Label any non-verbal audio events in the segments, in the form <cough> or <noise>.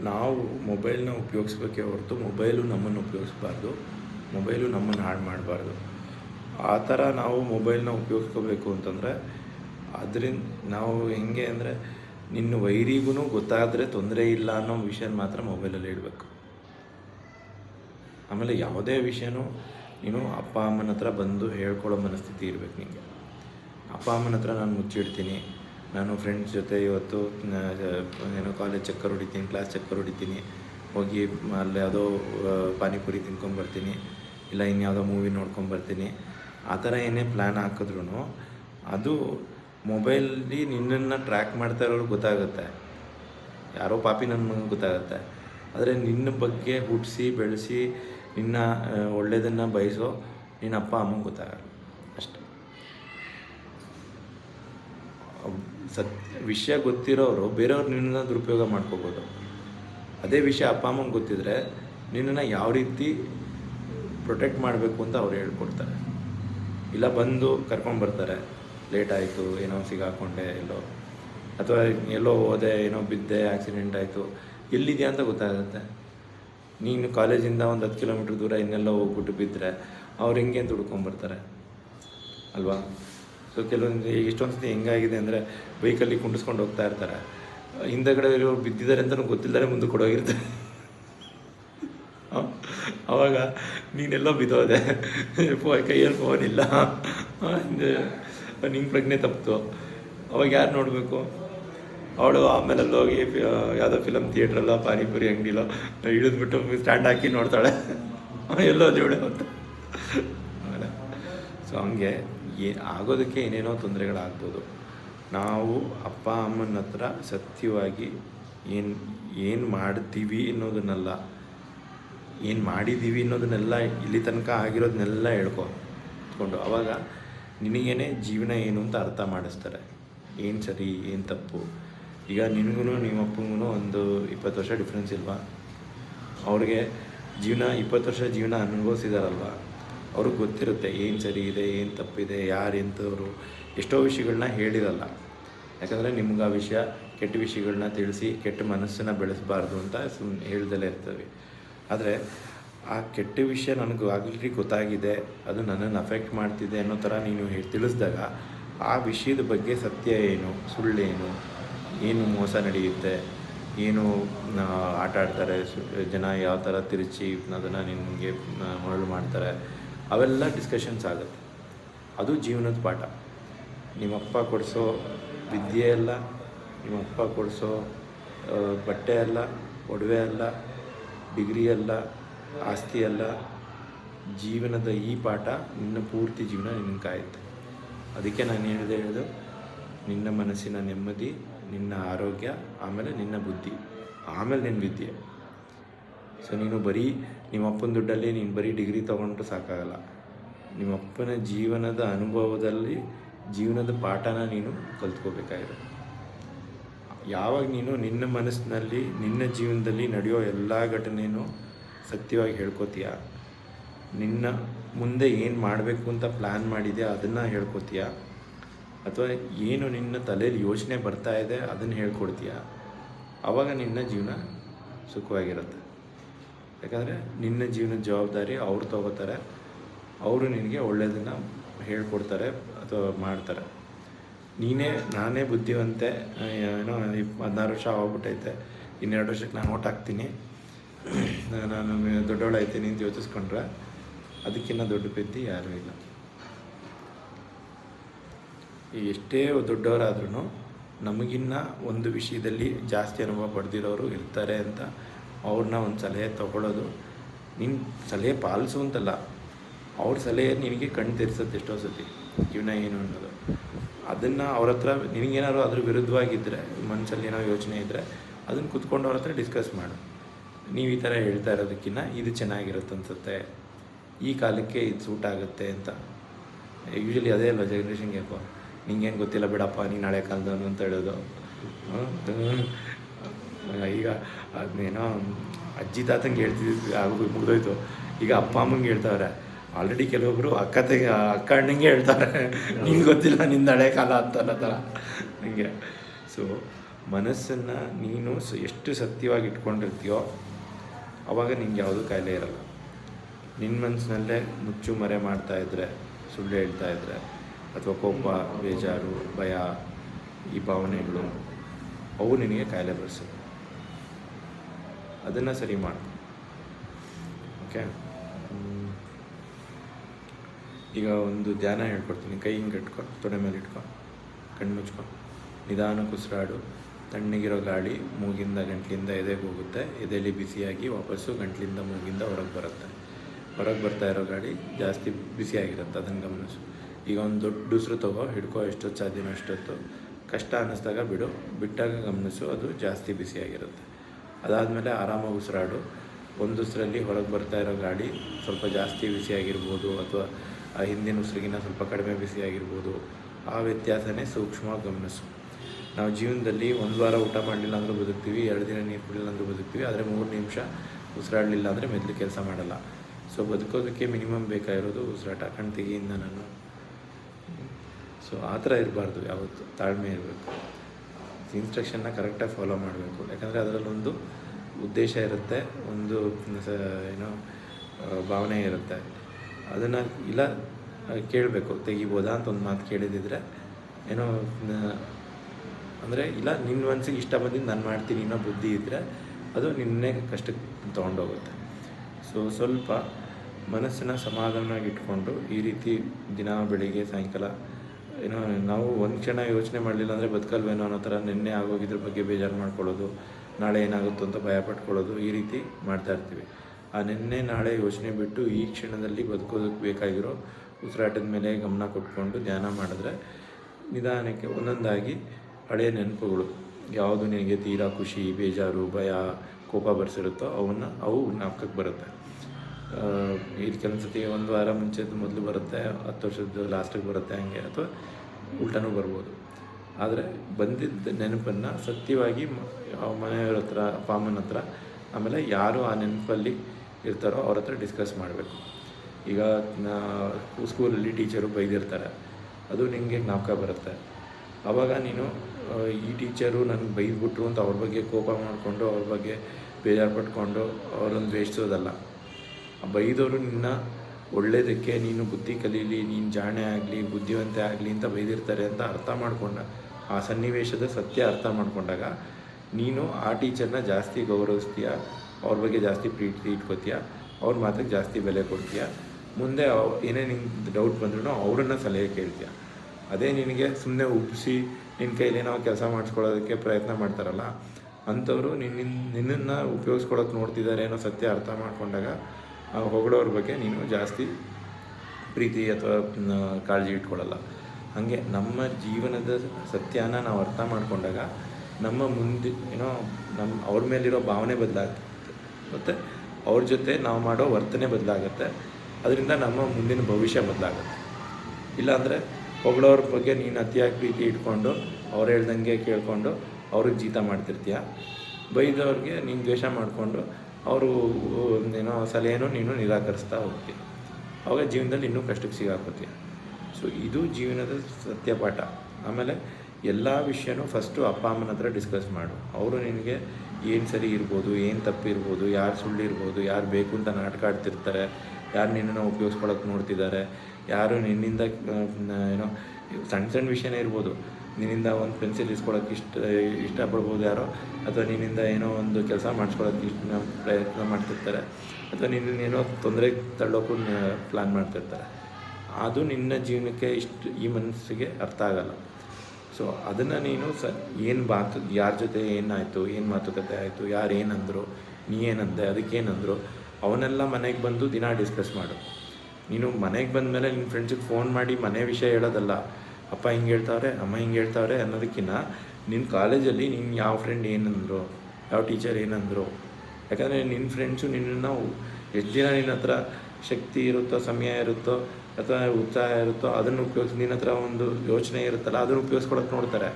ನಾವು ಮೊಬೈಲ್ನ ಉಪಯೋಗಿಸ್ಬೇಕೇ ಹೊರತು ಮೊಬೈಲು ನಮ್ಮನ್ನು ಉಪಯೋಗಿಸ್ಬಾರ್ದು, ಮೊಬೈಲು ನಮ್ಮನ್ನು ಹಾಳು ಮಾಡಬಾರ್ದು. ಆ ಥರ ನಾವು ಮೊಬೈಲ್ನ ಉಪಯೋಗಿಸ್ಕೋಬೇಕು ಅಂತಂದರೆ ಅದರಿಂದ ನಾವು ಹೆಂಗೆ ಅಂದರೆ ನಿನ್ನ ವೈರಿಗೂ ಗೊತ್ತಾದರೆ ತೊಂದರೆ ಇಲ್ಲ ಅನ್ನೋ ವಿಷಯ ಮಾತ್ರ ಮೊಬೈಲಲ್ಲಿ ಇಡಬೇಕು. ಆಮೇಲೆ ಯಾವುದೇ ವಿಷಯನೂ ನೀನು ಅಪ್ಪ ಅಮ್ಮನ ಹತ್ರ ಬಂದು ಹೇಳ್ಕೊಳ್ಳೋ ಮನಸ್ಥಿತಿ ಇರಬೇಕು ನಿಮಗೆ ಅಪ್ಪ ಅಮ್ಮನ ಹತ್ರ ನಾನು ಮುಚ್ಚಿಡ್ತೀನಿ ನಾನು ಫ್ರೆಂಡ್ಸ್ ಜೊತೆ ಇವತ್ತು ಏನೋ ಕಾಲೇಜ್ ಚಕ್ಕರ್ ಹೊಡಿತೀನಿ ಕ್ಲಾಸ್ ಚಕ್ಕರ್ ಹೊಡಿತೀನಿ. ಹೋಗಿ ಅಲ್ಲಿ ಯಾವುದೋ ಪಾನಿಪುರಿ ತಿನ್ಕೊಂಬರ್ತೀನಿ ಇಲ್ಲ ಇನ್ಯಾವುದೋ ಮೂವಿ ನೋಡ್ಕೊಂಬರ್ತೀನಿ ಆ ಥರ ಏನೇ ಪ್ಲ್ಯಾನ್ ಹಾಕಿದ್ರು ಅದು ಮೊಬೈಲಲ್ಲಿ ನಿನ್ನನ್ನು ಟ್ರ್ಯಾಕ್ ಮಾಡ್ತಾ ಇರೋರು ಗೊತ್ತಾಗುತ್ತೆ. ಯಾರೋ ಪಾಪಿ ನನ್ನ ಮಗನಿಗೆ ಗೊತ್ತಾಗುತ್ತೆ. ಆದರೆ ನಿನ್ನ ಬಗ್ಗೆ ಹುಟ್ಟಿಸಿ ಬೆಳೆಸಿ, ನಿನ್ನ ಒಳ್ಳೆಯದನ್ನು ಬಯಸೋ ನಿನ್ನ ಅಪ್ಪ, ಅಮ್ಮಂಗೆ ಗೊತ್ತಾಗಲ್ಲ ಅಷ್ಟೆ ಅವ್ ಸತ್, ವಿಷಯ ಗೊತ್ತಿರೋರು ಬೇರೆಯವ್ರು ನಿನ್ನನ್ನು ದುರುಪಯೋಗ ಮಾಡ್ಕೋಬೋದು. ಅದೇ ವಿಷಯ ಅಪ್ಪ ಅಮ್ಮಂಗೆ ಗೊತ್ತಿದ್ರೆ ನಿನ್ನನ್ನು ಯಾವ ರೀತಿ ಪ್ರೊಟೆಕ್ಟ್ ಮಾಡಬೇಕು ಅಂತ ಅವ್ರು ಹೇಳ್ಕೊಡ್ತಾರೆ. ಇಲ್ಲ ಬಂದು ಕರ್ಕೊಂಬರ್ತಾರೆ ಲೇಟ್ ಆಯಿತು, ಏನೋ ಸಿಗಾಕೊಂಡೆ ಎಲ್ಲೋ. ಅಥವಾ ಎಲ್ಲೋ ಹೋದೆ, ಏನೋ ಬಿದ್ದೆ ಆಕ್ಸಿಡೆಂಟ್ ಆಯಿತು, ಎಲ್ಲಿದೆಯಾ ಅಂತ ಗೊತ್ತಾಗುತ್ತೆ. ನೀನು ಕಾಲೇಜಿಂದ ಒಂದು ಹತ್ತು ಕಿಲೋಮೀಟ್ರ್ ದೂರ ಇನ್ನೆಲ್ಲ ಹೋಗ್ಬಿಟ್ಟು ಬಿದ್ದರೆ ಅವ್ರು ಹೆಂಗೆ ಅಂತ ಹುಡ್ಕೊಂಬರ್ತಾರೆ ಅಲ್ವಾ? ಸೊ ಕೆಲವೊಂದು ಎಷ್ಟೊಂದು ಸತಿ ಹೆಂಗಾಗಿದೆ ಅಂದರೆ ಬೈಕಲ್ಲಿ ಕುಂಡಿಸ್ಕೊಂಡು ಹೋಗ್ತಾ ಇರ್ತಾರೆ. ಹಿಂದೆಗಡೆ ಇರೋರು ಬಿದ್ದಿದ್ದಾರೆ ಅಂತಲೂ ಗೊತ್ತಿಲ್ಲದೆ ಮುಂದೆ ಕೊಡೋಗಿರ್ತಾರೆ <laughs> ಅವಾಗ ನೀನೆಲ್ಲ ಬಿದ್ದೋದೆ. <laughs> ಕೈಯಲ್ಲಿ ಫೋನ್ ಇಲ್ಲ. <laughs> ನಿಂಗೆ ಪ್ರಜ್ಞೆ ತಪ್ಪಿತು. ಅವಾಗ ಯಾರು ನೋಡಬೇಕು? ಅವಳು ಆಮೇಲೆ ಅಲ್ಲಿ ಹೋಗಿ ಯಾವುದೋ ಫಿಲಮ್ ಥಿಯೇಟ್ರಲ್ಲೋ ಪಾನಿಪುರಿ ಅಂಗಡಿಲೋ ಇಳಿದ್ಬಿಟ್ಟು ಸ್ಟ್ಯಾಂಡ್ ಹಾಕಿ ನೋಡ್ತಾಳೆ. ಎಲ್ಲೋ ಜೋಡೆ ಅಂತ ಸೊ ಹಂಗೆ. ಏ, ಆಗೋದಕ್ಕೆ ಏನೇನೋ ತೊಂದರೆಗಳಾಗ್ಬೋದು. ನಾವು ಅಪ್ಪ, ಅಮ್ಮನ ಹತ್ರ ಸತ್ಯವಾಗಿ ಏನು ಏನು ಮಾಡ್ತೀವಿ ಅನ್ನೋದನ್ನೆಲ್ಲ, ಏನು ಮಾಡಿದ್ದೀವಿ ಅನ್ನೋದನ್ನೆಲ್ಲ ಇಲ್ಲಿ ತನಕ ಆಗಿರೋದನ್ನೆಲ್ಲ ಹೇಳ್ಕೊ ಕೊಂಡು ಅವಾಗ ನಿನಗೇನೆ ಜೀವನ ಏನು ಅಂತ ಅರ್ಥ ಮಾಡಿಸ್ತಾರೆ. ಏನು ಸರಿ, ಏನು ತಪ್ಪು. ಈಗ ನಿನಗೂ ನಿಮ್ಮ ಅಪ್ಪಂಗೂ ಒಂದು ಇಪ್ಪತ್ತು ವರ್ಷ ಡಿಫ್ರೆನ್ಸ್ ಇಲ್ವಾ? ಅವ್ರಿಗೆ ಜೀವನ ಇಪ್ಪತ್ತು ವರ್ಷ ಜೀವನ ಅನುಭವಿಸಿದಾರಲ್ವ? ಅವ್ರಿಗೆ ಗೊತ್ತಿರುತ್ತೆ ಏನು ಸರಿ ಇದೆ, ಏನು ತಪ್ಪಿದೆ, ಯಾರು ಎಂಥವ್ರು ಎಷ್ಟೋ ವಿಷಯಗಳನ್ನ ಹೇಳಿರಲ್ಲ. ಯಾಕಂದರೆ ನಿಮ್ಗೆ ಆ ವಿಷಯ ಕೆಟ್ಟ ವಿಷಯಗಳನ್ನ ತಿಳಿಸಿ ಕೆಟ್ಟ ಮನಸ್ಸನ್ನು ಬೆಳೆಸಬಾರ್ದು ಅಂತ ಸುಮ್ಮನೆ ಹೇಳ್ದಲೇ ಇರ್ತವೆ. ಆದರೆ ಆ ಕೆಟ್ಟ ವಿಷಯ ನನಗೆ ಆಗಲಿ ಗೊತ್ತಾಗಿದೆ, ಅದು ನನ್ನನ್ನು ಅಫೆಕ್ಟ್ ಮಾಡ್ತಿದೆ ಅನ್ನೋ ಥರ ನೀನು ತಿಳಿಸಿದಾಗ ಆ ವಿಷಯದ ಬಗ್ಗೆ ಸತ್ಯ ಏನು, ಸುಳ್ಳೇನು, ಏನು ಮೋಸ ನಡೆಯುತ್ತೆ, ಏನು ಆಟ ಆಡ್ತಾರೆ ಜನ ಯಾವ ಥರ ತಿರುಚಿ ಅದನ್ನು ನಿಮಗೆ ಮರಳು ಮಾಡ್ತಾರೆ ಅವೆಲ್ಲ ಡಿಸ್ಕಷನ್ಸ್ ಆಗುತ್ತೆ. ಅದು ಜೀವನದ ಪಾಠ. ನಿಮ್ಮಪ್ಪ ಕೊಡಿಸೋ ವಿದ್ಯೆ ಅಲ್ಲ, ನಿಮ್ಮಪ್ಪ ಕೊಡಿಸೋ ಬಟ್ಟೆ ಅಲ್ಲ, ಒಡವೆ ಅಲ್ಲ, ಡಿಗ್ರಿ ಅಲ್ಲ, ಆಸ್ತಿ ಅಲ್ಲ, ಜೀವನದ ಈ ಪಾಠ ನಿನ್ನ ಪೂರ್ತಿ ಜೀವನ ನಿನ್ನ ಕಾಯುತ್ತೆ. ಅದಕ್ಕೆ ನಾನು ಹೇಳಿದೆ ಹೇಳೋದು ನಿನ್ನ ಮನಸ್ಸಿನ ನೆಮ್ಮದಿ, ನಿನ್ನ ಆರೋಗ್ಯ, ಆಮೇಲೆ ನಿನ್ನ ಬುದ್ಧಿ, ಆಮೇಲೆ ನಿನ್ನ ವಿದ್ಯೆ. ಸೊ ನೀನು ಬರೀ ನಿಮ್ಮ ಅಪ್ಪನ ದುಡ್ಡಲ್ಲಿ ನೀನು ಬರೀ ಡಿಗ್ರಿ ತೊಗೊಂಡ್ರೆ ಸಾಕಾಗಲ್ಲ. ನಿಮ್ಮ ಅಪ್ಪನ ಜೀವನದ ಅನುಭವದಲ್ಲಿ ಜೀವನದ ಪಾಠನ ನೀನು ಕಲ್ತ್ಕೋಬೇಕಾಗಿರೋದು ಯಾವಾಗ ನೀನು ನಿನ್ನ ಮನಸ್ಸಿನಲ್ಲಿ, ನಿನ್ನ ಜೀವನದಲ್ಲಿ ನಡೆಯೋ ಎಲ್ಲ ಘಟನೆಯೂ ಸತ್ಯವಾಗಿ ಹೇಳ್ಕೊತೀಯ? ನಿನ್ನ ಮುಂದೆ ಏನು ಮಾಡಬೇಕು ಅಂತ ಪ್ಲ್ಯಾನ್ ಮಾಡಿದೆ ಅದನ್ನು ಹೇಳ್ಕೊತೀಯ? ಅಥವಾ ಏನು ನಿನ್ನ ತಲೆಯಲ್ಲಿ ಯೋಚನೆ ಬರ್ತಾ ಇದೆ ಅದನ್ನು ಹೇಳ್ಕೊಡ್ತೀಯ? ಆವಾಗ ನಿನ್ನ ಜೀವನ ಸುಖವಾಗಿರುತ್ತೆ. ಯಾಕಂದರೆ ನಿನ್ನ ಜೀವನದ ಜವಾಬ್ದಾರಿ ಅವ್ರು ತಗೋತಾರೆ. ಅವರು ನಿನಗೆ ಒಳ್ಳೆಯದನ್ನು ಹೇಳ್ಕೊಡ್ತಾರೆ ಅಥವಾ ಮಾಡ್ತಾರೆ. ನೀನೇ, ನಾನೇ ಬುದ್ಧಿವಂತೆ, ಏನೋ, ಇಪ್, ಹದಿನಾರು ವರ್ಷ ಆಗ್ಬಿಟ್ಟೈತೆ. ಇನ್ನೆರಡು ವರ್ಷಕ್ಕೆ ನಾನು ಹಾಕ್ತೀನಿ. ನಾನು ದೊಡ್ಡವಳಾಯ್ತೀನಿ ಅಂತ ಯೋಚಿಸ್ಕೊಂಡ್ರೆ ಅದಕ್ಕಿಂತ ದೊಡ್ಡ ಪೆದ್ದಿ ಯಾರೂ ಇಲ್ಲ. ಎಷ್ಟೇ ದೊಡ್ಡವರಾದ್ರೂ ನಮಗಿನ್ನ ಒಂದು ವಿಷಯದಲ್ಲಿ ಜಾಸ್ತಿ ಅನುಭವ ಪಡೆದಿರೋರು ಇರ್ತಾರೆ ಅಂತ ಅವ್ರನ್ನ ಒಂದು ಸಲಹೆ ತಗೊಳ್ಳೋದು ನಿನ್ನ ಸಲಹೆ ಪಾಲಿಸು ಅಂತಲ್ಲ. ಅವ್ರ ಸಲಹೆ ನಿನಗೆ ಕಣ್ಣು ತೆರೆಸುತ್ತೆ ಎಷ್ಟೋ ಸತಿ. ಜೀವನ ಏನು ಅನ್ನೋದು. ಅದನ್ನು ಅವ್ರ ಹತ್ರ ನಿನಗೇನಾದ್ರು ಅದ್ರ ವಿರುದ್ಧವಾಗಿದ್ದರೆ ಮನಸ್ಸಲ್ಲಿ ಏನೋ ಯೋಚನೆ ಇದ್ದರೆ ಅದನ್ನು ಕುತ್ಕೊಂಡು ಅವ್ರ ಹತ್ರ ಡಿಸ್ಕಸ್ ಮಾಡು. ನೀವು ಈ ಥರ ಹೇಳ್ತಾ ಇರೋದಕ್ಕಿಂತ ಇದು ಚೆನ್ನಾಗಿರುತ್ತೆ ಅನ್ಸುತ್ತೆ. ಈ ಕಾಲಕ್ಕೆ ಇದು ಸೂಟ್ ಆಗುತ್ತೆ ಅಂತ. ಯೂಶಲಿ ಅದೇ ಅಲ್ವಾ ಜನ್ರೇಷನ್ಗೆ ಯಾಕೋ? ನಿಂಗೇನು ಗೊತ್ತಿಲ್ಲ ಬಿಡಪ್ಪ, ನೀನು ಹಳೆ ಕಾಲದವನು ಅಂತ ಹೇಳೋದು. ಈಗ ಅದನ್ನೇನೋ ಅಜ್ಜಿ ತಾತಂಗೆ ಹೇಳ್ತಿದ್ದು ಆಗೋಗಿ ಮುಗಿದೋಯ್ತು. ಈಗ ಅಪ್ಪ ಅಮ್ಮಂಗೆ ಹೇಳ್ತಾವ್ರೆ, ಆಲ್ರೆಡಿ ಕೆಲವೊಬ್ಬರು ಅಕ್ಕ ತೆಗೆ ಅಕ್ಕ ಅಣ್ಣಂಗೆ ಹೇಳ್ತಾರೆ. ನಿಂಗೆ ಗೊತ್ತಿಲ್ಲ, ನಿಂದ ಹಳೆ ಕಾಲ ಅಂತ ಅನ್ನೋ ಥರ ಹಂಗೆ. ಸೊ ಮನಸ್ಸನ್ನು ನೀನು ಎಷ್ಟು ಸತ್ಯವಾಗಿ ಇಟ್ಕೊಂಡಿರ್ತೀಯೋ, ಅವಾಗ ನಿಂಗೆ ಯಾವುದೂ ಕಾಯಿಲೆ ಇರಲ್ಲ. ನಿನ್ನ ಮನಸ್ಸಿನಲ್ಲೇ ಮುಚ್ಚು ಮರೆ ಮಾಡ್ತಾ ಇದ್ದರೆ ಸುಳ್ಳು ಹೇಳ್ತಾ ಇದ್ದರೆ ಅಥವಾ ಕೋಪ, ಬೇಜಾರು, ಭಯ, ಈ ಭಾವನೆಗಳು, ಅವು ನಿನಗೆ ಕಾಯಿಲೆ ಬರೆಸುತ್ತೆ ಅದನ್ನು ಸರಿ ಮಾಡಿ. ಓಕೆ ಈಗ ಒಂದು ಧ್ಯಾನ ಹೇಳ್ಕೊಡ್ತೀನಿ. ಕೈ ಹಿಂಗೆ ಇಟ್ಕೊ, ತೊಡೆ ಮೇಲೆ ಇಟ್ಕೊ, ಕಣ್ಣು ಮುಚ್ಕೊ. ನಿಧಾನಕ್ಕೆ ಉಸಿರಾಡು ತಣ್ಣಗಿರೋ ಗಾಳಿ ಮೂಗಿಂದ ಗಂಟ್ಲಿಂದ ಎದೆಗೆ ಹೋಗುತ್ತೆ. ಎದೆಯಲ್ಲಿ ಬಿಸಿಯಾಗಿ ವಾಪಸ್ಸು ಗಂಟ್ಲಿಂದ ಮೂಗಿಂದ ಹೊರಗೆ ಬರುತ್ತೆ. ಹೊರಗೆ ಬರ್ತಾ ಇರೋ ಗಾಳಿ ಜಾಸ್ತಿ ಬಿಸಿಯಾಗಿರುತ್ತೆ. ಅದನ್ನು ಗಮನಿಸು. ಈಗ ಒಂದು ದೊಡ್ಡ ಉಸಿರು ತಗೋ, ಹಿಡ್ಕೋ ಎಷ್ಟೊತ್ತು ಸಾಧ್ಯನೋ ಅಷ್ಟೊತ್ತು. ಕಷ್ಟ ಅನ್ನಿಸ್ದಾಗ ಬಿಡು. ಬಿಟ್ಟಾಗ ಗಮನಿಸು, ಅದು ಜಾಸ್ತಿ ಬಿಸಿಯಾಗಿರುತ್ತೆ. ಅದಾದಮೇಲೆ ಆರಾಮಾಗಿ ಉಸಿರಾಡು. ಒಂದು ಉಸಿರಲ್ಲಿ ಹೊರಗೆ ಬರ್ತಾ ಇರೋ ಗಾಡಿ ಸ್ವಲ್ಪ ಜಾಸ್ತಿ ಬಿಸಿಯಾಗಿರ್ಬೋದು ಅಥವಾ ಹಿಂದಿನ ಉಸಿರಿಗಿನ ಸ್ವಲ್ಪ ಕಡಿಮೆ ಬಿಸಿಯಾಗಿರ್ಬೋದು ಆ ವ್ಯತ್ಯಾಸನೇ ಸೂಕ್ಷ್ಮ ಗಮನಿಸು. ನಾವು ಜೀವನದಲ್ಲಿ ಒಂದು ವಾರ ಊಟ ಮಾಡಲಿಲ್ಲ ಅಂದರೂ ಬದುಕ್ತೀವಿ, ಎರಡು ದಿನ ನೀರು ಕುಡಿಲಿಲ್ಲ ಅಂದರೂ ಬದುಕ್ತೀವಿ, ಆದರೆ ಮೂರು ನಿಮಿಷ ಉಸಿರಾಡಲಿಲ್ಲ ಅಂದರೆ ಮೆದ್ಲು ಕೆಲಸ ಮಾಡಲ್ಲ. ಸೊ ಬದುಕೋದಕ್ಕೆ ಮಿನಿಮಮ್ ಬೇಕಾಗಿರೋದು ಉಸಿರಾಟ, ಕಣ್ತಿಗೆಯಿಂದ ನಾನು. ಸೊ ಆ ಥರ ಇರಬಾರ್ದು ಯಾವತ್ತು, ತಾಳ್ಮೆ ಇರಬೇಕು. ಇನ್ಸ್ಟ್ರಕ್ಷನ್ನ ಕರೆಕ್ಟಾಗಿ ಫಾಲೋ ಮಾಡಬೇಕು. ಯಾಕಂದರೆ ಅದರಲ್ಲೊಂದು ಉದ್ದೇಶ ಇರುತ್ತೆ, ಒಂದು ಏನೋ ಭಾವನೆ ಇರುತ್ತೆ. ಅದನ್ನು ಇಲ್ಲ ಕೇಳಬೇಕು, ತೆಗಿಬೋದಾ ಅಂತ ಒಂದು ಮಾತು ಕೇಳಿದಿದ್ರೆ, ಏನೋ ಅಂದರೆ ಇಲ್ಲ ನಿನ್ನ ಮನಸ್ಸಿಗೆ ಇಷ್ಟ ಬಂದಿದ್ದು ನಾನು ಮಾಡ್ತೀನಿ ಅನ್ನೋ ಬುದ್ಧಿ ಇದ್ದರೆ ಅದು ನಿನ್ನೆ ಕಷ್ಟಕ್ಕೆ ತೊಗೊಂಡೋಗುತ್ತೆ. ಸೊ ಸ್ವಲ್ಪ ಮನಸ್ಸನ್ನು ಸಮಾಧಾನವಾಗಿ ಇಟ್ಕೊಂಡು ಈ ರೀತಿ ದಿನ, ಬೆಳಿಗ್ಗೆ, ಸಾಯಂಕಾಲ ಏನೋ, ನಾವು ಒಂದು ಕ್ಷಣ ಯೋಚನೆ ಮಾಡಲಿಲ್ಲ ಅಂದರೆ ಬದುಕಲ್ವೇನೋ ಅನ್ನೋ ಥರ ನಿನ್ನೆ ಆಗೋಗಿದ್ರ ಬಗ್ಗೆ ಬೇಜಾರು ಮಾಡ್ಕೊಳ್ಳೋದು, ನಾಳೆ ಏನಾಗುತ್ತೋ ಅಂತ ಭಯ ಪಟ್ಕೊಳ್ಳೋದು ಈ ರೀತಿ ಮಾಡ್ತಾ ಇರ್ತೀವಿ. ಆ ನಿನ್ನೆ, ನಾಳೆ ಯೋಚನೆ ಬಿಟ್ಟು ಈ ಕ್ಷಣದಲ್ಲಿ ಬದುಕೋದಕ್ಕೆ ಬೇಕಾಗಿರೋ ಉಸಿರಾಟದ ಮೇಲೆ ಗಮನ ಕೊಟ್ಕೊಂಡು ಧ್ಯಾನ ಮಾಡಿದ್ರೆ ನಿಧಾನಕ್ಕೆ ಒಂದೊಂದಾಗಿ ಹಳೆಯ ನೆನಪುಗಳು, ಯಾವುದು ನಿನಗೆ ತೀರಾ ಖುಷಿ, ಬೇಜಾರು, ಭಯ, ಕೋಪ ಬರ್ಸಿರುತ್ತೋ ಅವನ್ನ ಅವು ಜ್ಞಾಪಕಕ್ಕೆ ಬರುತ್ತೆ. ಇದು ಕೆಲವೊಂದು ಸತಿ ಒಂದು ವಾರ ಮುಂಚೆ ಮೊದಲು ಬರುತ್ತೆ, ಹತ್ತು ವರ್ಷದ ಲಾಸ್ಟಿಗೆ ಬರುತ್ತೆ ಹಂಗೆ, ಅಥವಾ ಉಲ್ಟನೂ ಬರ್ಬೋದು. ಆದರೆ ಬಂದಿದ್ದ ನೆನಪನ್ನು ಸತ್ಯವಾಗಿ ಯಾವ ಮನೆಯವ್ರ ಹತ್ರ ಅಪ್ಪ ಹತ್ರ ಆಮೇಲೆ ಯಾರು ಆ ನೆನಪಲ್ಲಿ ಇರ್ತಾರೋ ಅವ್ರ ಹತ್ರ ಡಿಸ್ಕಸ್ ಮಾಡಬೇಕು. ಈಗ ಸ್ಕೂಲಲ್ಲಿ ಟೀಚರು ಬೈದಿರ್ತಾರೆ, ಅದು ನಿಮಗೆ ಜ್ಞಾಪಕ ಬರುತ್ತೆ. ಆವಾಗ ನೀನು ಈ ಟೀಚರು ನನಗೆ ಬೈದ್ಬಿಟ್ರು ಅಂತ ಅವ್ರ ಬಗ್ಗೆ ಕೋಪ ಮಾಡಿಕೊಂಡು, ಅವ್ರ ಬಗ್ಗೆ ಬೇಜಾರು ಪಟ್ಕೊಂಡು ಅವ್ರನ್ನ ದ್ವೇಷಿಸೋದಲ್ಲ. ಬೈದವರು ನಿನ್ನ ಒಳ್ಳೆಯದಕ್ಕೆ ನೀನು ಬುದ್ಧಿ ಕಲೀಲಿ, ನೀನು ಜಾಣೆ ಆಗಲಿ, ಬುದ್ಧಿವಂತೆ ಆಗಲಿ ಅಂತ ಬೈದಿರ್ತಾರೆ ಅಂತ ಅರ್ಥ ಮಾಡಿಕೊಂಡ, ಆ ಸನ್ನಿವೇಶದ ಸತ್ಯ ಅರ್ಥ ಮಾಡಿಕೊಂಡಾಗ, ನೀನು ಆ ಟೀಚರ್ನ ಜಾಸ್ತಿ ಗೌರವಿಸ್ತೀಯ, ಅವ್ರ ಬಗ್ಗೆ ಜಾಸ್ತಿ ಪ್ರೀತಿ ಇಟ್ಕೋತೀಯ, ಅವ್ರ ಮಾತಿಗೆ ಜಾಸ್ತಿ ಬೆಲೆ ಕೊಡ್ತೀಯ, ಮುಂದೆ ಏನೇ ನಿಂಗೆ ಡೌಟ್ ಬಂದ್ರೂ ಅವ್ರನ್ನ ಸಲಹೆ ಕೇಳ್ತೀಯ. ಅದೇ ನಿನಗೆ ಸುಮ್ಮನೆ ಉಬ್ಬಿಸಿ ನಿನ್ನ ಕೈಲಿ ಏನೋ ಕೆಲಸ ಮಾಡಿಸ್ಕೊಳ್ಳೋದಕ್ಕೆ ಪ್ರಯತ್ನ ಮಾಡ್ತಾರಲ್ಲ, ಅಂಥವರು ನಿನ್ನ ನಿನ್ನನ್ನು ಉಪಯೋಗಿಸ್ಕೊಳಕ್ಕೆ ನೋಡ್ತಿದ್ದಾರೆ ಏನೋ ಸತ್ಯ ಅರ್ಥ ಮಾಡ್ಕೊಂಡಾಗ ಹೊಗಳೋರ ಬಗ್ಗೆ ನೀನು ಜಾಸ್ತಿ ಪ್ರೀತಿ ಅಥವಾ ಕಾಳಜಿ ಇಟ್ಕೊಳ್ಳಲ್ಲ. ಹಾಗೆ ನಮ್ಮ ಜೀವನದ ಸತ್ಯನ ನಾವು ಅರ್ಥ ಮಾಡಿಕೊಂಡಾಗ ನಮ್ಮ ಮುಂದೆ, ಏನೋ ನಮ್ಮ ಅವ್ರ ಮೇಲಿರೋ ಭಾವನೆ ಬದಲಾಗುತ್ತೆ ಮತ್ತು ಅವ್ರ ಜೊತೆ ನಾವು ಮಾಡೋ ವರ್ತನೆ ಬದಲಾಗುತ್ತೆ. ಅದರಿಂದ ನಮ್ಮ ಮುಂದಿನ ಭವಿಷ್ಯ ಬದಲಾಗುತ್ತೆ. ಇಲ್ಲಾಂದರೆ ಹೊಗಳೋರ ಬಗ್ಗೆ ನೀನು ಅತಿಯಾಗಿ ಪ್ರೀತಿ ಇಟ್ಕೊಂಡು, ಅವ್ರು ಹೇಳ್ದಂಗೆ ಕೇಳಿಕೊಂಡು, ಅವ್ರಿಗೆ ಜೀತ ಮಾಡ್ತಿರ್ತೀಯ? ಬೈದವ್ರಿಗೆ ನೀನು ದ್ವೇಷ ಮಾಡಿಕೊಂಡು ಅವರು ಏನೋ ಸಲಹೆನೂ ನೀನು ನಿರಾಕರಿಸ್ತಾ ಹೋಗ್ತೀಯ. ಅವಾಗ ಜೀವನದಲ್ಲಿ ಇನ್ನೂ ಕಷ್ಟಕ್ಕೆ ಸಿಗಾಕೋತೀಯ ಸೊ ಇದು ಜೀವನದ ಸತ್ಯಪಾಠ ಆಮೇಲೆ ಎಲ್ಲ ವಿಷಯನೂ ಫಸ್ಟು ಅಪ್ಪ, ಅಮ್ಮನ ಹತ್ರ ಡಿಸ್ಕಸ್ ಮಾಡು. ಅವರು ನಿನಗೆ ಏನು ಸರಿ ಇರ್ಬೋದು, ಏನು ತಪ್ಪಿರ್ಬೋದು ಯಾರು ಸುಳ್ಳು ಇರ್ಬೋದು, ಯಾರು ಬೇಕು ಅಂತ ನಾಟಕ ಆಡ್ತಿರ್ತಾರೆ, ಯಾರು ನಿನ್ನನ್ನು ಉಪಯೋಗಿಸ್ಕೊಳಕ್ಕೆ ನೋಡ್ತಿದ್ದಾರೆ, ಯಾರು ನಿನ್ನಿಂದ ಏನೋ ಸಣ್ಣ ಸಣ್ಣ ವಿಷಯನೇ ಇರ್ಬೋದು. ನಿನ್ನಿಂದ ಒಂದು ಪೆನ್ಸಿಲ್ ಇಸ್ಕೊಳಕ್ಕೆ ಇಷ್ಟ, ಇಷ್ಟಪಡ್ಬೋದು ಯಾರೋ? ಅಥವಾ ನಿನ್ನಿಂದ ಏನೋ ಒಂದು ಕೆಲಸ ಮಾಡಿಸ್ಕೊಳಕ್ಕೆ ಇಷ್ಟ ಪ್ರಯತ್ನ ಮಾಡ್ತಿರ್ತಾರೆ? ಅಥವಾ ನಿನ್ನೇನೋ ತೊಂದರೆ ತಳ್ಳೋಕ್ಕೂ ಪ್ಲ್ಯಾನ್ ಮಾಡ್ತಿರ್ತಾರೆ? ಅದು ನಿನ್ನ ಜೀವನಕ್ಕೆ ಇಷ್ಟು, ಈ ಮನಸ್ಸಿಗೆ ಅರ್ಥ ಆಗಲ್ಲ. ಸೊ ಅದನ್ನು ನೀನು ಸ, ಏನು ಮಾತು, ಯಾರ ಜೊತೆ ಏನಾಯಿತು, ಏನು ಮಾತುಕತೆ ಆಯಿತು, ಯಾರು ಏನಂದರು, ನೀ ಏನಂದೆ ಅದಕ್ಕೇನಂದರು ಅವನ್ನೆಲ್ಲ ಮನೆಗೆ ಬಂದು ದಿನ ಡಿಸ್ಕಸ್ ಮಾಡು. ನೀನು ಮನೆಗೆ ಬಂದ ಮೇಲೆ ನಿನ್ನ ಫ್ರೆಂಡ್ಸಿಗೆ ಫೋನ್ ಮಾಡಿ ಮನೆ ವಿಷಯ ಹೇಳೋದಲ್ಲ ಅಪ್ಪ ಹಿಂಗೆ ಹೇಳ್ತಾವ್ರೆ ಅಮ್ಮ ಹಿಂಗೆ ಹೇಳ್ತಾವ್ರೆ ಅನ್ನೋದಕ್ಕಿಂತ ನಿನ್ನ ಕಾಲೇಜಲ್ಲಿ ನಿನ್ನ ಯಾವ ಫ್ರೆಂಡ್ ಏನಂದರು, ಯಾವ ಟೀಚರ್ ಏನಂದರು, ಯಾಕಂದರೆ ನಿನ್ನ ಫ್ರೆಂಡ್ಸು ನಿನ್ನನ್ನು ಎಷ್ಟು ದಿನ ನಿನ್ನ ಹತ್ರ ಶಕ್ತಿ ಇರುತ್ತೋ, ಸಮಯ ಇರುತ್ತೋ, ಅಥವಾ ಉತ್ಸಾಹ ಇರುತ್ತೋ, ಅದನ್ನು ಉಪಯೋಗಿಸಿ ನಿನ್ನ ಹತ್ರ ಒಂದು ಯೋಚನೆ ಇರುತ್ತಲ್ಲ, ಅದನ್ನು ಉಪಯೋಗಿಸ್ಕೊಳಕ್ಕೆ ನೋಡ್ತಾರೆ.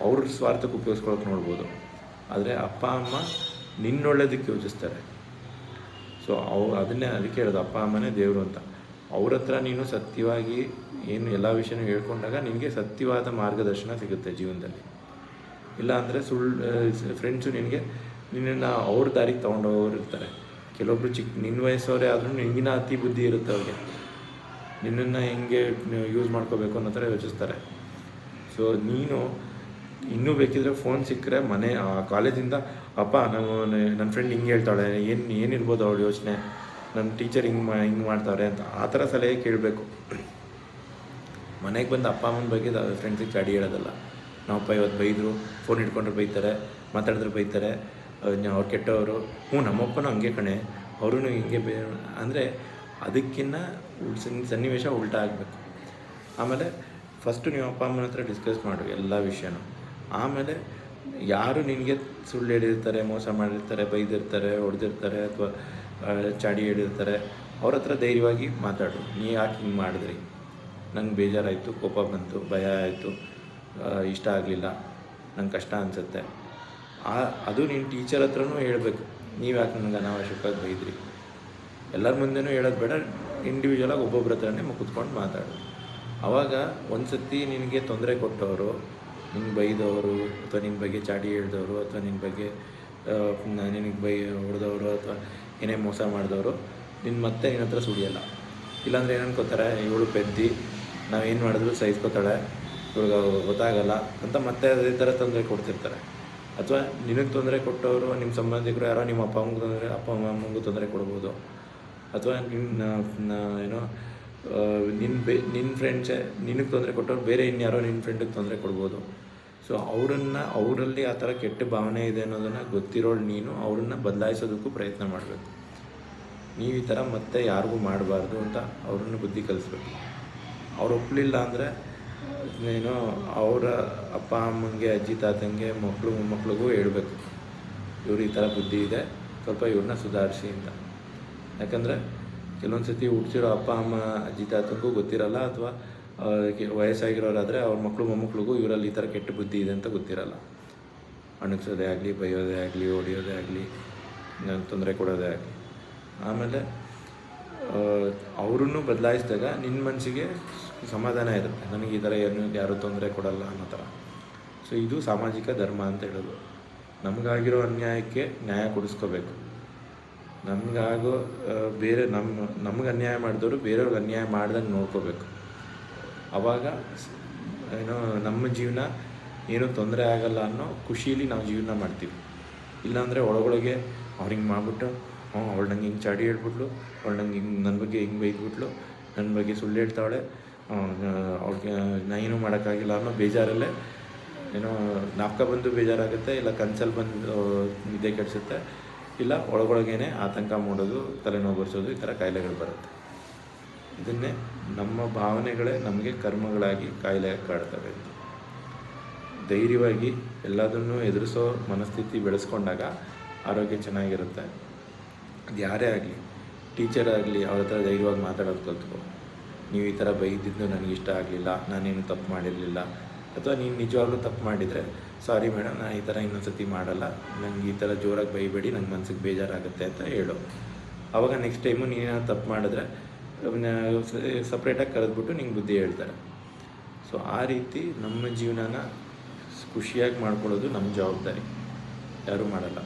ಅವ್ರ ಸ್ವಾರ್ಥಕ್ಕೆ ಉಪಯೋಗಿಸ್ಕೊಳಕ್ಕೆ ನೋಡ್ಬೋದು. ಆದರೆ ಅಪ್ಪ, ಅಮ್ಮ ನಿನ್ನೊಳ್ಳೇದಕ್ಕೆ ಯೋಚಿಸ್ತಾರೆ. ಸೊ ಅವು, ಅದನ್ನೇ, ಅದಕ್ಕೆ ಹೇಳೋದು ಅಪ್ಪ, ಅಮ್ಮನೇ ದೇವರು ಅಂತ. ಅವ್ರ ಹತ್ರ ನೀನು ಸತ್ಯವಾಗಿ ಏನು ಎಲ್ಲ ವಿಷಯನೂ ಹೇಳ್ಕೊಂಡಾಗ ನಿನಗೆ ಸತ್ಯವಾದ ಮಾರ್ಗದರ್ಶನ ಸಿಗುತ್ತೆ ಜೀವನದಲ್ಲಿ. ಇಲ್ಲ ಅಂದರೆ ಸುಳ್ಳು ಫ್ರೆಂಡ್ಸು ನಿನಗೆ ನಿನ್ನನ್ನು ಅವ್ರ ದಾರಿಗೆ ತೊಗೊಂಡೋಗೋರು ಇರ್ತಾರೆ. ಕೆಲವೊಬ್ರು ಚಿಕ್ಕ ನಿನ್ನ ವಯಸ್ಸವರೇ ಆದರೂ ನಿನಗಿನ ಅತಿ ಬುದ್ಧಿ ಇರುತ್ತೆ ಅವ್ರಿಗೆ. ನಿನ್ನನ್ನು ಹೆಂಗೆ ಯೂಸ್ ಮಾಡ್ಕೋಬೇಕು ಅನ್ನೋ ಥರ ಯೋಚಿಸ್ತಾರೆ. ಸೊ ನೀನು ಇನ್ನೂ ಬೇಕಿದ್ರೆ ಫೋನ್ ಸಿಕ್ಕರೆ ಮನೆ ಕಾಲೇಜಿಂದ ಅಪ್ಪ ನಾವು ನನ್ನ ಫ್ರೆಂಡ್ ಹಿಂಗೆ ಹೇಳ್ತಾಳೆ, ಏನು, ಏನಿರ್ಬೋದು ಅವಳು ಯೋಚನೆ? ನನ್ನ ಟೀಚರ್ ಹಿಂಗೆ ಮಾ ಹಿಂಗೆ ಮಾಡ್ತಾವ್ರೆ ಅಂತ, ಆ ಥರ ಸಲಹೆ ಕೇಳಬೇಕು. ಮನೆಗೆ ಬಂದು ಅಪ್ಪ, ಅಮ್ಮನ ಬಗ್ಗೆ ಫ್ರೆಂಡ್ಸಿಗೆ ಚಾಡಿ ಹೇಳೋದಲ್ಲ. ನಾವಪ್ಪ ಇವತ್ತು ಬೈದರು ಫೋನ್ ಇಟ್ಕೊಂಡ್ರೆ ಬೈತಾರೆ, ಮಾತಾಡಿದ್ರೆ ಬೈತಾರೆ ಅವ್ರು ಕೆಟ್ಟವರು. ಹ್ಞೂ, ನಮ್ಮಪ್ಪನೂ ಹಂಗೆ ಕಣೆ. ಅವರು ಹಿಂಗೆ ಬೇ ಅಂದರೆ ಅದಕ್ಕಿಂತ ಸನ್ನಿವೇಶ ಉಲ್ಟಾ ಆಗಬೇಕು. ಆಮೇಲೆ ಫಸ್ಟು ನೀವು ಅಪ್ಪ, ಅಮ್ಮನ ಹತ್ರ ಡಿಸ್ಕಸ್ ಮಾಡು ಎಲ್ಲ ವಿಷಯನೂ. ಆಮೇಲೆ ಯಾರು ನಿನಗೆ ಸುಳ್ಳು ಹೇಳಿರ್ತಾರೆ, ಮೋಸ ಮಾಡಿರ್ತಾರೆ, ಬೈದಿರ್ತಾರೆ, ಹೊಡೆದಿರ್ತಾರೆ, ಅಥವಾ ಚಾಡಿ ಹೇಳಿರ್ತಾರೆ ಅವ್ರ ಹತ್ರ ಧೈರ್ಯವಾಗಿ ಮಾತಾಡು. ನೀ ಯಾಕೆ ಹಿಂಗೆ ಮಾಡಿದ್ರಿ? ನಂಗೆ ಬೇಜಾರಾಯಿತು, ಕೋಪ ಬಂತು, ಭಯ ಆಯಿತು. ಇಷ್ಟ ಆಗಲಿಲ್ಲ. ನಂಗೆ ಕಷ್ಟ ಅನಿಸುತ್ತೆ. ಆ, ಅದು ನೀನು ಟೀಚರ್ ಹತ್ರನೂ ಹೇಳಬೇಕು. ನೀವು ಯಾಕೆ ನನಗೆ ಅನಾವಶ್ಯಕವಾಗಿ ಬೈದ್ರಿ? ಎಲ್ಲರ ಮುಂದೆನೂ ಹೇಳೋದು ಬೇಡ. ಇಂಡಿವಿಜುವಲಾಗಿ ಒಬ್ಬೊಬ್ಬರ ಹತ್ರನೇ ಕುತ್ಕೊಂಡು ಮಾತಾಡು. ಆವಾಗ ಒಂದು ಸತಿ ನಿನಗೆ ತೊಂದರೆ ಕೊಟ್ಟವರು ನಿನ್ನ ಬೈದವರು, ಅಥವಾ ನಿನ್ನ ಬಗ್ಗೆ ಚಾಡಿ ಹೇಳಿದವರು ಅಥವಾ ನಿನ್ನ ಬಗ್ಗೆ ನಿನಗೆ ಬೈ, ಹೊಡೆದವರು, ಅಥವಾ ಏನೇ ಮೋಸ ಮಾಡಿದವರು ನಿನ್ನ ಮತ್ತೆ ನಿನ್ನ ಹತ್ರ ಸುಳಿಯಲ್ಲ ಇಲ್ಲಾಂದ್ರೆ ಏನು ಅನ್ಕೋತಾರೆ, ಇವಳು ಪೆದ್ದಿ ನಾವೇನು ಮಾಡಿದ್ರು ಸಹಿಸ್ಕೋತಾಳೆ, ಇವ್ಳಿಗೆ ಗೊತ್ತಾಗಲ್ಲ ಅಂತ ಮತ್ತೆ ಅದೇ ಥರ ತೊಂದರೆ ಕೊಡ್ತಿರ್ತಾರೆ. ಅಥವಾ ನಿನಗೆ ತೊಂದರೆ ಕೊಟ್ಟವರು ನಿಮ್ಮ ಸಂಬಂಧಿಕರು ಯಾರೋ ನಿಮ್ಮ ಅಪ್ಪ ಅಮ್ಮಂಗೆ ತೊಂದರೆ, ಅಪ್ಪ ಅಮ್ಮ ಅಮ್ಮಂಗೂ ತೊಂದರೆ ಕೊಡ್ಬೋದು. ಅಥವಾ ನಿನ್ನ ಏನೋ ನಿನ್ನ ಬೇ ನಿನ್ನ ಫ್ರೆಂಡ್ಸೆ ನಿನಗೆ ತೊಂದರೆ ಕೊಟ್ಟವ್ರು ಬೇರೆ ಇನ್ಯಾರೋ ನಿನ್ನ ಫ್ರೆಂಡಿಗೆ ತೊಂದರೆ ಕೊಡ್ಬೋದು. ಸೊ ಅವರನ್ನು, ಅವರಲ್ಲಿ ಆ ಥರ ಕೆಟ್ಟ ಭಾವನೆ ಇದೆ ಅನ್ನೋದನ್ನು ಗೊತ್ತಿರೋಳು ನೀನು, ಅವ್ರನ್ನ ಬದಲಾಯಿಸೋದಕ್ಕೂ ಪ್ರಯತ್ನ ಮಾಡಬೇಕು. ನೀವು ಈ ಥರ ಮತ್ತೆ ಯಾರಿಗೂ ಮಾಡಬಾರ್ದು ಅಂತ ಅವ್ರನ್ನ ಬುದ್ಧಿ ಕಲಿಸ್ಬೇಕು. ಅವ್ರು ಒಪ್ಪಲಿಲ್ಲ ಅಂದರೆ ಏನೋ ಅವರ ಅಪ್ಪ ಅಮ್ಮನಿಗೆ ಅಜ್ಜಿ, ತಾತಂಗೆ ಮಕ್ಕಳು ಮೊಮ್ಮಕ್ಳಿಗೂ ಹೇಳ್ಬೇಕು. ಇವ್ರು ಈ ಥರ ಬುದ್ಧಿ ಇದೆ, ಸ್ವಲ್ಪ ಇವ್ರನ್ನ ಸುಧಾರಿಸಿ ಅಂತ. ಯಾಕಂದರೆ ಕೆಲವೊಂದು ಸತಿ ಹುಡ್ಸಿರೋ ಅಪ್ಪ, ಅಮ್ಮ, ಅಜ್ಜಿ, ತಾತಂಗೂ ಗೊತ್ತಿರಲ್ಲ ಅಥವಾ ವಯಸ್ಸಾಗಿರೋರಾದರೆ ಅವ್ರ ಮಕ್ಕಳು ಮೊಮ್ಮಕ್ಕಳಿಗೂ ಇವರಲ್ಲಿ ಈ ಥರ ಕೆಟ್ಟ ಬುದ್ಧಿ ಇದೆ ಅಂತ ಗೊತ್ತಿರಲ್ಲ. ಅಣಗಿಸೋದೇ ಆಗಲಿ, ಬೈಯೋದೇ ಆಗಲಿ ಹೊಡಿಯೋದೇ ಆಗಲಿ ತೊಂದರೆ ಕೊಡೋದೇ ಆಗಲಿ. ಆಮೇಲೆ ಅವ್ರನ್ನೂ ಬದಲಾಯಿಸಿದಾಗ ನಿನ್ನ ಮನಸ್ಸಿಗೆ ಸಮಾಧಾನ ಇರುತ್ತೆ. ನನಗೆ ಈ ಥರ ಏನು, ಯಾರೂ ತೊಂದರೆ ಕೊಡಲ್ಲ ಅನ್ನೋ ಥರ. ಸೊ, ಇದು ಸಾಮಾಜಿಕ ಧರ್ಮ ಅಂತ ಹೇಳೋದು. ನಮಗಾಗಿರೋ ಅನ್ಯಾಯಕ್ಕೆ ನ್ಯಾಯ ಕೊಡಿಸ್ಕೋಬೇಕು. ನಮಗಾಗೋ ಬೇರೆ ನಮ್ಮ, ನಮ್ಗೆ ಅನ್ಯಾಯ ಮಾಡಿದವರು ಬೇರೆಯವ್ರಿಗೆ ಅನ್ಯಾಯ ಮಾಡ್ದಂಗೆ ನೋಡ್ಕೋಬೇಕು. ಆವಾಗ ಸ್- ಏನೋ ನಮ್ಮ ಜೀವನ ಏನೂ ತೊಂದರೆ ಆಗಲ್ಲ ಅನ್ನೋ ಖುಷೀಲಿ ನಾವು ಜೀವನ ಮಾಡ್ತೀವಿ. ಇಲ್ಲಾಂದರೆ ಒಳಗೊಳಗೆ ಅವ್ರು ಹಿಂಗೆ ಮಾಡ್ಬಿಟ್ಟು, ಹ್ಞೂ, ಅವಳು ನಂಗೆ ಹಿಂಗೆ ಚಾಡಿ ಹೇಳ್ಬಿಟ್ಲು, ಅವಳು ನಂಗೆ ಹಿಂಗೆ ನನ್ನ ಬಗ್ಗೆ ಹಿಂಗೆ ಬೈದ್ಬಿಟ್ಲು ನನ್ನ ಬಗ್ಗೆ ಸುಳ್ಳು ಹೇಳ್ತಾಳೆ ಅವ್ಳಿಗೆ ನಾ ಏನೂ ಮಾಡೋಕ್ಕಾಗಿಲ್ಲ ಅನ್ನೋ ಬೇಜಾರಲ್ಲೇ ಏನೋ ನಾಪ್ಕ ಬಂದು ಬೇಜಾರಾಗುತ್ತೆ, ಇಲ್ಲ ಕನ್ಸಲ್ಲಿ ಬಂದು ನಿದ್ದೆ ಕೆಡಿಸುತ್ತೆ, ಇಲ್ಲ ಒಳಗೊಳಗೇನೆ ಆತಂಕ ಮೂಡೋದು, ತಲೆನೋವು ಬರ್ಸೋದು, ಈ ಥರ ಕಾಯಿಲೆಗಳು ಬರುತ್ತೆ. ಇದನ್ನೇ ನಮ್ಮ ಭಾವನೆಗಳೇ ನಮಗೆ ಕರ್ಮಗಳಾಗಿ ಕಾಯಿಲೆ ಕಾಡ್ತವೆ. ಧೈರ್ಯವಾಗಿ ಎಲ್ಲದನ್ನೂ ಎದುರಿಸೋ ಮನಸ್ಥಿತಿ ಬೆಳೆಸ್ಕೊಂಡಾಗ ಆರೋಗ್ಯ ಚೆನ್ನಾಗಿರುತ್ತೆ. ಅದು ಯಾರೇ ಆಗಲಿ, ಟೀಚರ್ ಆಗಲಿ, ಅವ್ರ ಹತ್ರ ಧೈರ್ಯವಾಗಿ ಮಾತಾಡೋದು ಕಲ್ತ್ಕೊ. ನೀವು ಈ ಥರ ಬೈದಿದ್ದು ನನಗೆ ಇಷ್ಟ ಆಗಲಿಲ್ಲ, ನಾನೇನು ತಪ್ಪು ಮಾಡಿರಲಿಲ್ಲ, ಅಥವಾ ನೀನು ನಿಜವಾಗ್ಲೂ ತಪ್ಪು ಮಾಡಿದರೆ, ಸಾರಿ ಮೇಡಮ್ ನಾನು ಈ ಥರ ಇನ್ನೊಂದು ಸತಿ ಮಾಡಲ್ಲ ನನಗೆ ಈ ಥರ ಜೋರಾಗಿ ಬೈಬೇಡಿ, ನಂಗೆ ಮನ್ಸಿಗೆ ಬೇಜಾರಾಗುತ್ತೆ, ಅಂತ ಹೇಳು. ಆವಾಗ ನೆಕ್ಸ್ಟ್ ಟೈಮು ನೀನೇನಾದ್ರು ತಪ್ಪು ಮಾಡಿದ್ರೆ ಸಪ್ರೇಟಾಗಿ ಕರೆದ್ಬಿಟ್ಟು ನಿಂಗೆ ಬುದ್ಧಿ ಹೇಳ್ತಾರೆ. ಸೊ ಆ ರೀತಿ ನಮ್ಮ ಜೀವನನ ಖುಷಿಯಾಗಿ ಮಾಡ್ಕೊಳ್ಳೋದು ನಮ್ಮ ಜವಾಬ್ದಾರಿ. ಯಾರೂ ಮಾಡಲ್ಲ.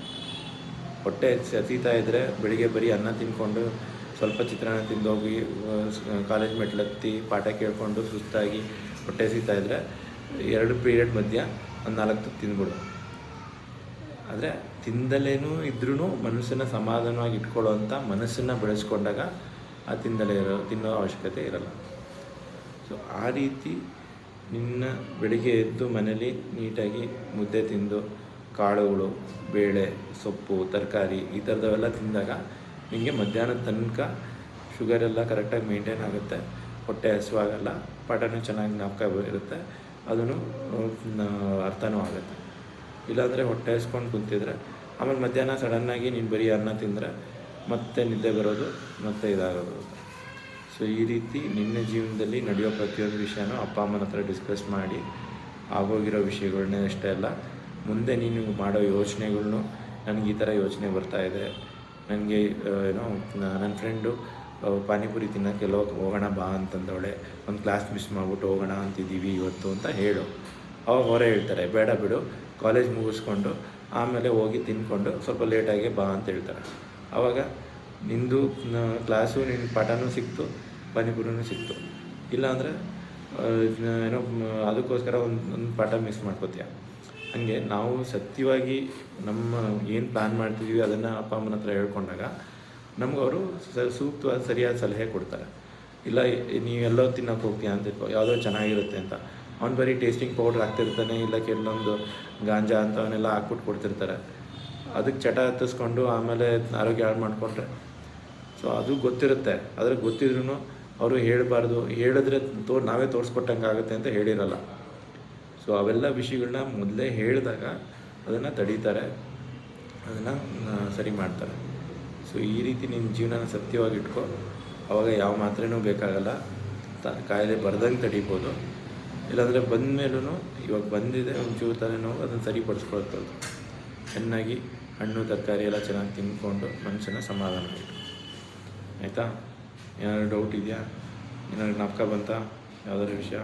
ಹೊಟ್ಟೆ ಸತೀತಾ ಇದ್ದರೆ ಬೆಳಿಗ್ಗೆ ಬರೀ ಅನ್ನ ತಿನ್ಕೊಂಡು ಸ್ವಲ್ಪ ಚಿತ್ರಾನ್ನ ತಿಂದೋಗಿ ಕಾಲೇಜ್ ಮೆಟ್ಲತ್ತಿ ಪಾಠ ಕೇಳಿಕೊಂಡು ಸುಸ್ತಾಗಿ ಹೊಟ್ಟೆ ಸೀತಾ ಇದ್ದರೆ ಎರಡು ಪೀರಿಯಡ್ ಮಧ್ಯ ಒಂದು ನಾಲ್ಕು ತುತ್ತು ತಿಂದ್ಬಿಡು ಆದರೆ ತಿಂದಲೇನೂ ಇದ್ರೂ ಮನಸ್ಸನ್ನು ಸಮಾಧಾನವಾಗಿ ಇಟ್ಕೊಳ್ಳೋ ಅಂಥ ಮನಸ್ಸನ್ನು ಬೆಳೆಸ್ಕೊಂಡಾಗ ಆ ತಿಂದಲೇ ಇರೋ, ತಿನ್ನೋ ಅವಶ್ಯಕತೆ ಇರಲ್ಲ. ಸೊ ಆ ರೀತಿ ನಿನ್ನ ಬೆಳಿಗ್ಗೆ ಎದ್ದು ಮನೇಲಿ ನೀಟಾಗಿ ಮುದ್ದೆ ತಿಂದು ಕಾಳುಗಳು ಬೇಳೆ, ಸೊಪ್ಪು, ತರಕಾರಿ ಈ ಥರದವೆಲ್ಲ ತಿಂದಾಗ ನಿಮಗೆ ಮಧ್ಯಾಹ್ನದ ತನಕ ಶುಗರ್ ಎಲ್ಲ ಕರೆಕ್ಟಾಗಿ ಮೇಂಟೈನ್ ಆಗುತ್ತೆ. ಹೊಟ್ಟೆ ಹಸುವಾಗಲ್ಲ ಪಾಠನೂ ಚೆನ್ನಾಗಿ ಜ್ಞಾಪಕ ಇರುತ್ತೆ, ಅದನ್ನು ಅರ್ಥನೂ ಆಗುತ್ತೆ. ಇಲ್ಲಾಂದರೆ ಹೊಟ್ಟೆ ಹಸ್ಕೊಂಡು ಕುಂತಿದ್ರೆ, ಆಮೇಲೆ ಮಧ್ಯಾಹ್ನ ಸಡನ್ನಾಗಿ ನೀನು ಬರೀ ಅನ್ನ ತಿಂದರೆ ಮತ್ತೆ ನಿದ್ದೆ ಬರೋದು, ಮತ್ತೆ ಇದಾಗೋದು. ಸೊ ಈ ರೀತಿ ನಿನ್ನ ಜೀವನದಲ್ಲಿ ನಡೆಯೋ ಪ್ರತಿಯೊಂದು ವಿಷಯನೂ ಅಪ್ಪ, ಅಮ್ಮನ ಹತ್ರ ಡಿಸ್ಕಸ್ ಮಾಡಿ, ಆಗೋಗಿರೋ ವಿಷಯಗಳನ್ನೇ ಅಷ್ಟೇ ಅಲ್ಲ, ಮುಂದೆ ನೀನು ಮಾಡೋ ಯೋಚನೆಗಳ್ನು ನನಗೆ ಈ ಥರ ಯೋಚನೆ ಇದೆ. ನನಗೆ ಏನೋ ನನ್ನ ಫ್ರೆಂಡು ಪಾನಿಪುರಿ ತಿನ್ನೋಕ್ಕೆಲ್ಲ ಹೋಗೋಣ ಬಾ ಅಂತಂದವಳೆ, ಒಂದು ಕ್ಲಾಸ್ ಮಿಸ್ ಮಾಡ್ಬಿಟ್ಟು ಹೋಗೋಣ ಅಂತಿದ್ದೀವಿ ಇವತ್ತು ಅಂತ ಹೇಳು. ಅವಾಗ ಹೊರ ಹೇಳ್ತಾರೆ, ಬೇಡ ಬಿಡು ಕಾಲೇಜ್ ಮುಗಿಸ್ಕೊಂಡು, ಆಮೇಲೆ ಹೋಗಿ ತಿನ್ಕೊಂಡು ಸ್ವಲ್ಪ ಲೇಟಾಗಿ ಬಾ ಅಂತ ಹೇಳ್ತಾರೆ. ಆವಾಗ ನಿಂದು ಕ್ಲಾಸು ನಿನ್ನ ಪಾಠನೂ ಸಿಕ್ತು, ಪಾನಿಪುರಿನೂ ಸಿಕ್ತು. ಇಲ್ಲಾಂದರೆ ಏನೋ ಅದಕ್ಕೋಸ್ಕರ ಒಂದು ಒಂದು ಪಾಠ ಮಿಸ್ ಮಾಡ್ಕೋತೀಯ. ಹಾಗೆ ನಾವು ಸತ್ಯವಾಗಿ ನಮ್ಮ ಏನು ಪ್ಲ್ಯಾನ್ ಮಾಡ್ತಿದ್ದೀವಿ ಅದನ್ನು ಅಪ್ಪ, ಅಮ್ಮನ ಹತ್ರ ಹೇಳ್ಕೊಂಡಾಗ ನಮ್ಗೆ ಅವರು ಸೂಕ್ತವಾದ ಸರಿಯಾದ ಸಲಹೆ ಕೊಡ್ತಾರೆ. ಇಲ್ಲ ನೀವು ನೀವೆಲ್ಲೋ ತಿನ್ನೋಕೆ ಹೋಗ್ತೀಯ ಅಂತ ಯಾವುದೋ ಚೆನ್ನಾಗಿರುತ್ತೆ ಅಂತ. ಅವ್ನು ಬರೀ ಟೇಸ್ಟಿಂಗ್ ಪೌಡ್ರ್ ಹಾಕ್ತಿರ್ತಾನೆ, ಇಲ್ಲ ಕೆಲವೊಂದು ಗಾಂಜಾ ಅಂತವನ್ನೆಲ್ಲ ಹಾಕ್ಬಿಟ್ಟು ಕೊಡ್ತಿರ್ತಾರೆ. ಅದಕ್ಕೆ ಚಟ ಎತ್ತಿಸ್ಕೊಂಡು ಆಮೇಲೆ ಆರೋಗ್ಯ ಹಾಳು ಮಾಡಿಕೊಂಡ್ರೆ. ಸೊ ಅದು ಗೊತ್ತಿರುತ್ತೆ. ಆದರೆ ಗೊತ್ತಿದ್ರೂ ಅವರು ಹೇಳಬಾರ್ದು. ಹೇಳಿದ್ರೆ ತೋ, ನಾವೇ ತೋರಿಸ್ಕೊಟ್ಟಂಗೆ ಆಗುತ್ತೆ ಅಂತ ಹೇಳಿರಲ್ಲ. ಸೊ ಅವೆಲ್ಲ ವಿಷಯಗಳನ್ನ ಮೊದಲೇ ಹೇಳಿದಾಗ ಅದನ್ನು ತಡೀತಾರೆ. ಅದನ್ನು ಸರಿ ಮಾಡ್ತಾರೆ. ಸೊ ಈ ರೀತಿ ನಿನ್ನ ಜೀವನನ ಸತ್ಯವಾಗಿ ಇಟ್ಕೋ ಅವಾಗ ಯಾವ ಮಾತ್ರೆನೂ ಬೇಕಾಗಲ್ಲ. ತ, ಕಾಯಿಲೆ ಬರ್ದಂಗೆ ತಡಿಬೋದು. ಇಲ್ಲಾಂದರೆ ಬಂದ ಮೇಲೂ ಇವಾಗ ಬಂದಿದೆ, ಒಂಚೂರು ತಲೆನೋವು, ಅದನ್ನು ಸರಿಪಡಿಸ್ಕೊಳ್ತದೆ ಚೆನ್ನಾಗಿ ಹಣ್ಣು, ತರಕಾರಿ ಎಲ್ಲ ಚೆನ್ನಾಗಿ ತಿಂದ್ಕೊಂಡು ಮನುಷ್ಯನ ಸಮಾಧಾನ ಬಿಟ್ಟು ಆಯಿತಾ? ಏನಾದರೂ ಡೌಟ್ ಇದೆಯಾ? ಏನಾದ್ರು ನಾಪ್ಕ ಬಂತಾ? ಯಾವ್ದಾದ್ರು ವಿಷಯ?